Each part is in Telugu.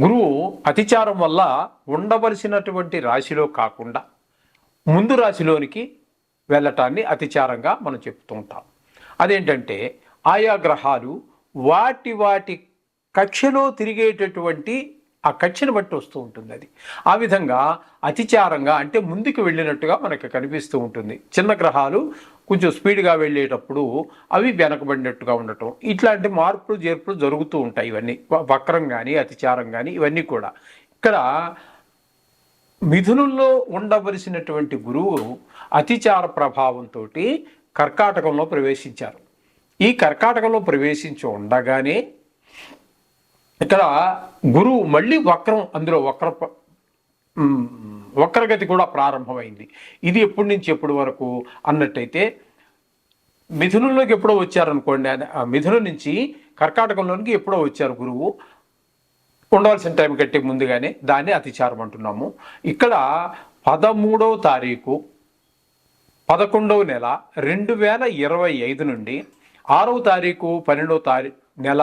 గురువు అతిచారం వల్ల ఉండవలసినటువంటి రాశిలో కాకుండా ముందు రాశిలోనికి వెళ్ళటాన్ని అతిచారంగా మనం చెప్తూ ఉంటాం. అదేంటంటే ఆయా గ్రహాలు వాటి వాటి కక్షలో తిరిగేటటువంటి ఆ కక్షను బట్టి వస్తూ ఉంటుంది అది. ఆ విధంగా అతిచారంగా అంటే ముందుకు వెళ్ళినట్టుగా మనకి కనిపిస్తూ ఉంటుంది. చిన్న గ్రహాలు కొంచెం స్పీడ్గా వెళ్ళేటప్పుడు అవి వెనకబడినట్టుగా ఉండటం. ఇట్లాంటి మార్పులు చేర్పులు జరుగుతూ ఉంటాయి ఇవన్నీ. వక్రం కానీ అతిచారం కానీ ఇవన్నీ కూడా. ఇక్కడ మిథునుల్లో ఉండవలసినటువంటి గురువు అతిచార ప్రభావంతో కర్కాటకంలో ప్రవేశించారు. ఈ కర్కాటకంలో ప్రవేశించి ఉండగానే ఇక్కడ గురువు మళ్ళీ వక్రం అందులో వక్ర వక్రగతి కూడా ప్రారంభమైంది. ఇది ఎప్పటి నుంచి ఎప్పటి వరకు అన్నట్టయితే మిథునంలోకి ఎప్పుడో వచ్చారనుకోండి మిథునం నుంచి కర్కాటకంలోనికి ఎప్పుడో వచ్చారు గురువు ఉండవలసిన టైం కట్టే ముందుగానే దాన్ని అతిచారం అంటున్నాము. ఇక్కడ పదమూడవ తారీఖు పదకొండవ నెల రెండు వేల ఇరవై ఐదు నుండి ఆరవ తారీఖు పన్నెండవ తారీఖు నెల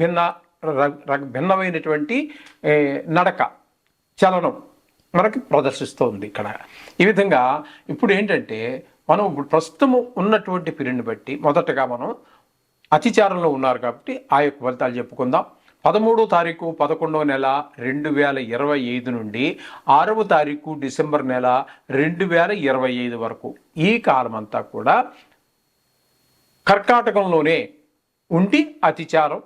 భిన్న భిన్నమైనటువంటి నడక చలనం మనకి ప్రదర్శిస్తోంది ఇక్కడ. ఈ విధంగా ఇప్పుడు ఏంటంటే మనం ఇప్పుడు ప్రస్తుతం ఉన్నటువంటి పీరియడ్ని బట్టి మొదటగా మనం అతిచారంలో ఉన్నారు కాబట్టి ఆ యొక్క ఫలితాలు చెప్పుకుందాం. పదమూడో తారీఖు పదకొండవ నెల రెండు వేల ఇరవై ఐదు నుండి ఆరవ తారీఖు డిసెంబర్ నెల రెండు వేల ఇరవై ఐదు వరకు ఈ కాలం అంతా కూడా కర్కాటకంలోనే ఉండి అతిచారం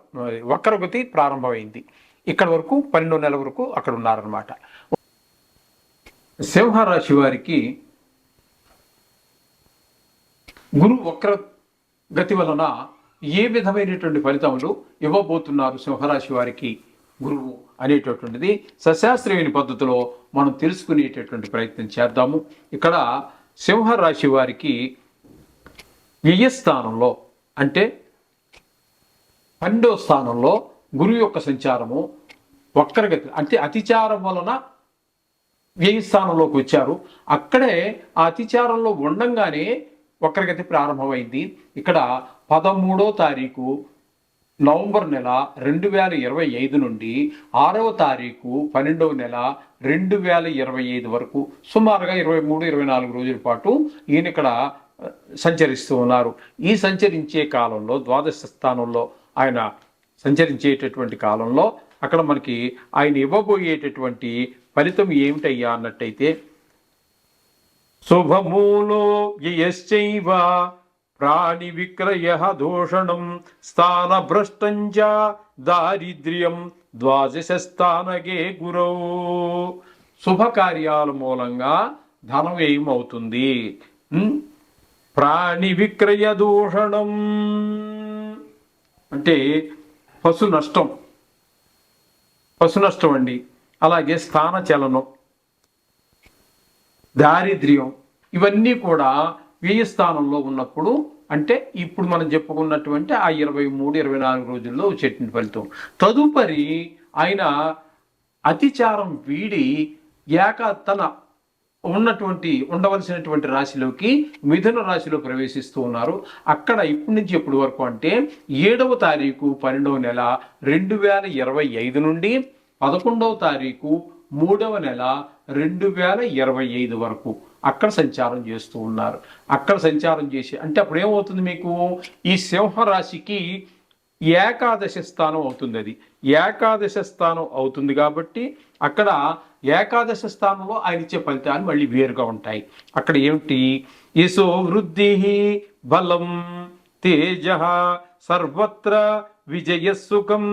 వక్రగతి ప్రారంభమైంది. ఇక్కడ వరకు పన్నెండో నెల వరకు అక్కడ ఉన్నారనమాట సింహరాశి వారికి గురు వక్ర గతి వలన ఏ విధమైనటువంటి ఫలితములు ఇవ్వబోతున్నారు సింహరాశి వారికి గురువు అనేటటువంటిది సశాస్త్రీయమైన పద్ధతిలో మనం తెలుసుకునేటటువంటి ప్రయత్నం చేద్దాము. ఇక్కడ సింహరాశి వారికి వ్యయస్థానంలో అంటే పన్నెండో స్థానంలో గురువు యొక్క సంచారము వక్రగతి అంటే అతిచారం వలన వ్యయ స్థానంలోకి వచ్చారు? అక్కడే ఆ అతిచారంలో ఉండంగానే వక్రగతి ప్రారంభమైంది. ఇక్కడ పదమూడో తారీఖు నవంబర్ నెల రెండు వేల ఇరవై ఐదు నుండి ఆరవ తారీఖు పన్నెండవ నెల రెండు వేల ఇరవై ఐదు వరకు సుమారుగా ఇరవై మూడు ఇరవై నాలుగు రోజుల పాటు ఈయన ఇక్కడ సంచరిస్తూ ఉన్నారు. ఈ సంచరించే కాలంలో ద్వాదశ స్థానంలో ఆయన సంచరించేటటువంటి కాలంలో అక్కడ మనకి ఆయన ఇవ్వబోయేటటువంటి ఫలితం ఏమిటయ్యా అన్నట్టయితే శుభమూలో వ్యయశ్చైవ ప్రాణి విక్రయ దూషణం స్థాన భ్రష్టంచ దారిద్ర్యం ద్వాదశ స్థానకే గురౌ. శుభకార్యాల మూలంగా ధన వ్యయం అవుతుంది ప్రాణి విక్రయ దూషణం. అంటే పశు నష్టం. పశు నష్టం అండి. అలాగే స్థాన చలనం దారిద్ర్యం ఇవన్నీ కూడా వ్యయ స్థానంలో ఉన్నప్పుడు అంటే ఇప్పుడు మనం చెప్పుకున్నటువంటి ఆ ఇరవై మూడు ఇరవై నాలుగు రోజుల్లో వచ్చేటువంటి ఫలితం. తదుపరి ఆయన అతిచారం వీడి ఏక తన ఉన్నటువంటి ఉండవలసినటువంటి రాశిలోకి మిథున రాశిలో ప్రవేశిస్తూ ఉన్నారు. అక్కడ ఇప్పటి నుంచి ఎప్పటి వరకు అంటే ఏడవ తారీఖు పన్నెండవ నెల రెండు వేల ఇరవై ఐదు నుండి పదకొండవ తారీఖు మూడవ నెల రెండు వేల ఇరవై ఐదు వరకు అక్కడ సంచారం చేస్తూ ఉన్నారు. అక్కడ సంచారం చేసి అంటే అప్పుడు ఏమవుతుంది మీకు? ఈ సింహరాశికి ఏకాదశ స్థానం అవుతుంది అది. ఏకాదశ స్థానం అవుతుంది కాబట్టి అక్కడ ఏకాదశ స్థానంలో ఆయన ఇచ్చే ఫలితాలు మళ్ళీ వేరుగా ఉంటాయి. అక్కడ ఏమిటి? యశో వృద్ధి బలం తేజ సర్వత్ర విజయసుఖం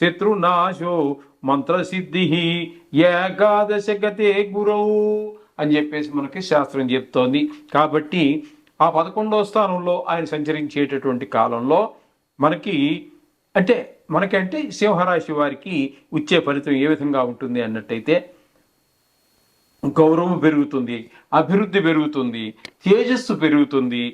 శత్రునాశో మంత్రసిద్ధి ఏకాదశ గతే గురవు అని చెప్పేసి మనకి శాస్త్రం చెప్తోంది. కాబట్టి ఆ పదకొండవ స్థానంలో ఆయన సంచరించేటటువంటి కాలంలో మనకి అంటే మనకంటే సింహరాశి వారికి వచ్చే ఫలితం ఏ విధంగా ఉంటుంది అన్నట్టయితే గౌరవం పెరుగుతుంది అభివృద్ధి పెరుగుతుంది తేజస్సు పెరుగుతుంది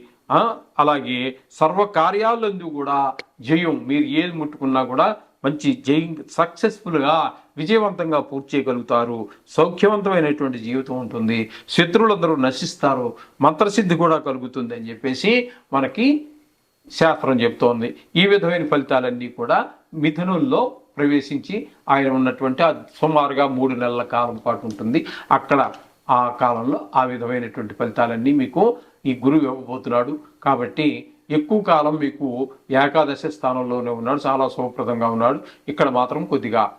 అలాగే సర్వకార్యాలందు కూడా జయం మీరు ఏది ముట్టుకున్నా కూడా మంచి జయం సక్సెస్ఫుల్గా విజయవంతంగా పూర్తి చేయగలుగుతారు. సౌఖ్యవంతమైనటువంటి జీవితం ఉంటుంది. శత్రువులందరూ నశిస్తారు. మంత్రసిద్ధి కూడా కలుగుతుంది అని చెప్పేసి మనకి శాస్త్రం చెప్తోంది. ఈ విధమైన ఫలితాలన్నీ కూడా మిథునంలో ప్రవేశించి ఆయన ఉన్నటువంటి సుమారుగా మూడు నెలల కాలం పాటు ఉంటుంది. అక్కడ ఆ కాలంలో ఆ విధమైనటువంటి ఫలితాలన్నీ మీకు ఈ గురువు ఇవ్వబోతున్నాడు. కాబట్టి ఎక్కువ కాలం మీకు ఏకాదశ స్థానంలోనే ఉన్నాడు. చాలా శుభప్రదంగా ఉన్నాడు. ఇక్కడ మాత్రం కొద్దిగా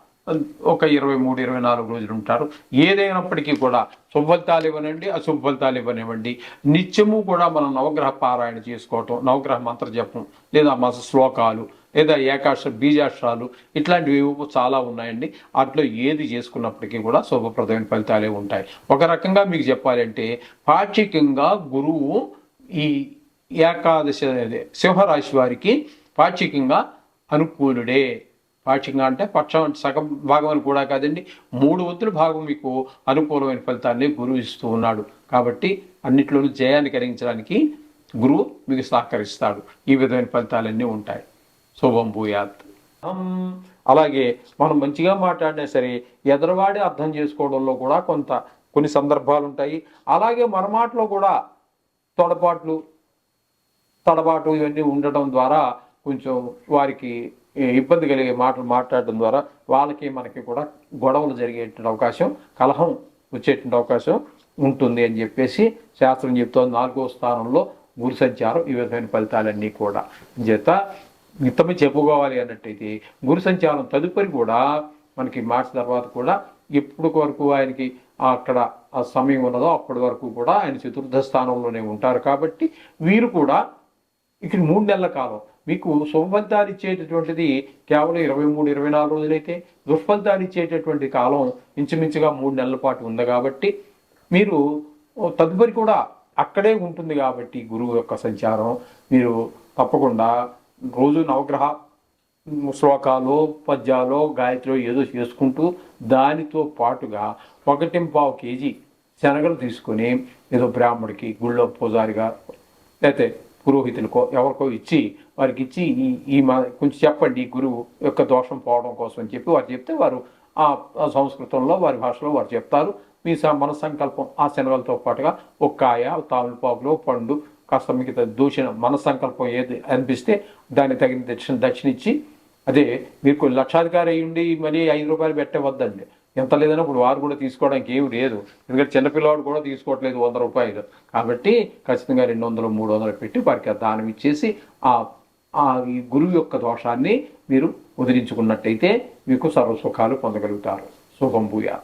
ఒక ఇరవై మూడు ఇరవై నాలుగు రోజులు ఉంటారు. ఏదైనప్పటికీ కూడా శుభఫలితాలు ఇవ్వనండి అశుభ ఫలితాలు ఇవ్వనివ్వండి. నిత్యము కూడా మనం నవగ్రహ పారాయణ చేసుకోవటం నవగ్రహ మంత్ర జపం లేదా మన శ్లోకాలు లేదా ఏకాక్ష బీజాక్షరాలు ఇట్లాంటివి చాలా ఉన్నాయండి. వాటిలో ఏది చేసుకున్నప్పటికీ కూడా శుభప్రదమైన ఫలితాలే ఉంటాయి. ఒక రకంగా మీకు చెప్పాలంటే పాక్షికంగా గురువు ఈ ఏకాదశి అదే సింహరాశి వారికి పాక్షికంగా అనుకూలుడే. పాక్షికంగా అంటే పక్షం అంటే సగం భాగం అని కూడా కాదండి మూడు వంతుల భాగం మీకు అనుకూలమైన ఫలితాన్ని గురువు ఇస్తూ ఉన్నాడు. కాబట్టి అన్నిట్లోనూ జయాన్ని కలిగించడానికి గురువు మీకు సహకరిస్తాడు. ఈ విధమైన ఫలితాలన్నీ ఉంటాయి. శుభం భూయాత్. అలాగే మనం మంచిగా మాట్లాడినా సరే ఎదరవాడి అర్థం చేసుకోవడంలో కూడా కొంత కొన్ని సందర్భాలు ఉంటాయి. అలాగే మన మాటలో కూడా తొడపాట్లు తడబాటు ఇవన్నీ ఉండటం ద్వారా కొంచెం వారికి ఇబ్బంది కలిగే మాటలు మాట్లాడటం ద్వారా వాళ్ళకి మనకి కూడా గొడవలు జరిగేటువంటి అవకాశం కలహం వచ్చేటువంటి అవకాశం ఉంటుంది అని చెప్పేసి శాస్త్రం చెప్తోంది. నాలుగో స్థానంలో గురు సంచారం ఈ విధమైన ఫలితాలన్నీ కూడా. చేత మిత్తమే చెప్పుకోవాలి అన్నట్టయితే గురు సంచారం తదుపరి కూడా మనకి మార్చి తర్వాత కూడా ఎప్పుడు వరకు ఆయనకి అక్కడ ఆ సమయం ఉన్నదో అప్పటి వరకు కూడా ఆయన చతుర్థ స్థానంలోనే ఉంటారు కాబట్టి వీరు కూడా ఇక్కడ మూడు నెలల కాలం మీకు శుభఫలితాలు ఇచ్చేటటువంటిది కేవలం ఇరవై మూడు ఇరవై నాలుగు రోజులైతే దుష్ఫలితాలు ఇచ్చేటటువంటి కాలం ఇంచుమించుగా మూడు నెలల పాటు ఉంది కాబట్టి మీరు తదుపరి కూడా అక్కడే ఉంటుంది కాబట్టి గురువు యొక్క సంచారం. మీరు తప్పకుండా రోజు నవగ్రహ శ్లోకాలు పద్యాలు గాయత్రి ఏదో చేసుకుంటూ దానితో పాటుగా ఒకటింపావు కేజీ శనగలు తీసుకొని ఏదో బ్రాహ్మడికి గుళ్ళో పూజారిగా లేకపోతే పురోహితులకో ఎవరికో ఇచ్చి వారికి ఇచ్చి ఈ ఈ మా కొంచెం చెప్పండి గురువు యొక్క దోషం పోవడం కోసం అని చెప్పి వారు చెప్తే వారు ఆ సంస్కృతంలో వారి భాషలో వారు చెప్తారు. మీ మన సంకల్పం ఆ శనగలతో పాటుగా ఒక కాయ తామిపాకులో పండు కాస్త మిగతా దూషణ మన సంకల్పం ఏది అనిపిస్తే దాన్ని తగిన దక్షిణ దక్షిణ ఇచ్చి అదే మీరు కొన్ని లక్షాధికారి అయ్యుండి మరీ ఐదు రూపాయలు పెట్టవద్దండి ఎంత లేదన్నా ఇప్పుడు వారు కూడా తీసుకోవడానికి ఏమి లేదు. ఎందుకంటే చిన్నపిల్లవాడు కూడా తీసుకోవట్లేదు వంద రూపాయలు. కాబట్టి ఖచ్చితంగా రెండు వందలు మూడు వందలు పెట్టి వారికి ఆ దానం ఇచ్చేసి ఆ ఆ ఈ గురువు యొక్క దోషాన్ని మీరు వదిలించుకున్నట్టయితే మీకు సర్వసుఖాలు పొందగలుగుతారు. శుభం భూయా